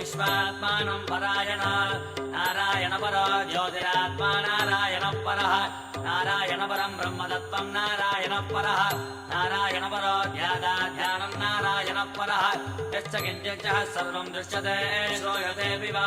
విశ్వాత్మానం పరాయణ నారాయణ పరో జ్యోతిరాత్మా నారాయణ పర నారాయణ పరం బ్రహ్మదత్వం నారాయణ పర నారాయణ పరో ధ్యానం నారాయణ పర యశ్చ సర్వం దృశ్యతే శ్రూయతే వివా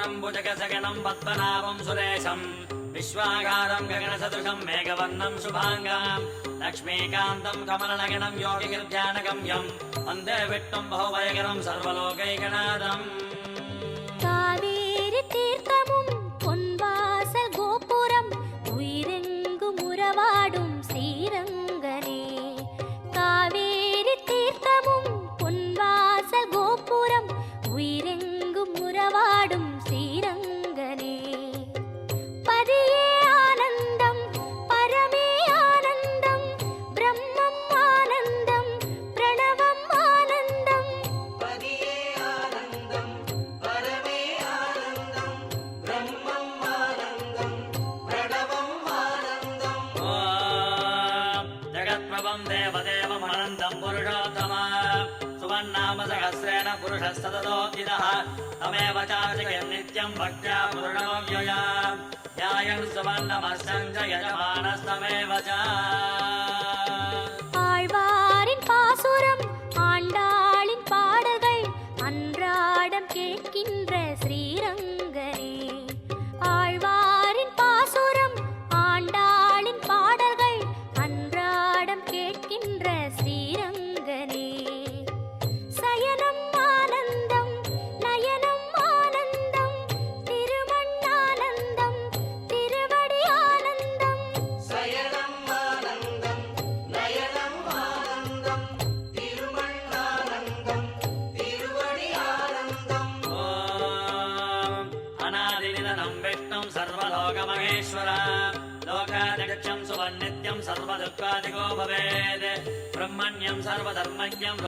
విశ్వాకారం భుజగసగణం పద్మనాభం సురేశం. విశ్వాకారం గగనసదృశం మేఘవర్ణం శుభాంగాం. లక్ష్మీకాంతం కమలనగణం యోగిగిర్ధ్యానగమ్యం. వందే విట్టం బహువైగరం సర్వలోకైకనాథం. सुवन्नाम सहस्रेण पुरुषस्तततोऽधितः तमेव चार्चयन् नित्यं भक्त्या पूर्णमव्यया ध्यायन् सुवर्णमस्यं च यजमानस्तमेव च ஆழ்வாரின் பாசுரம் ஆண்டாளின் பாடல்கள் அன்றாடம் கேட்கின்ற ஸ்ரீரங்கனே ஆழ்வாரின் గమగేశ్వర లోకాదిక్షం సువర్ణిత్యం సర్వదుఃఖాదిగో భవేద్ బ్రహ్మణ్యం సర్వధర్మజ్ఞం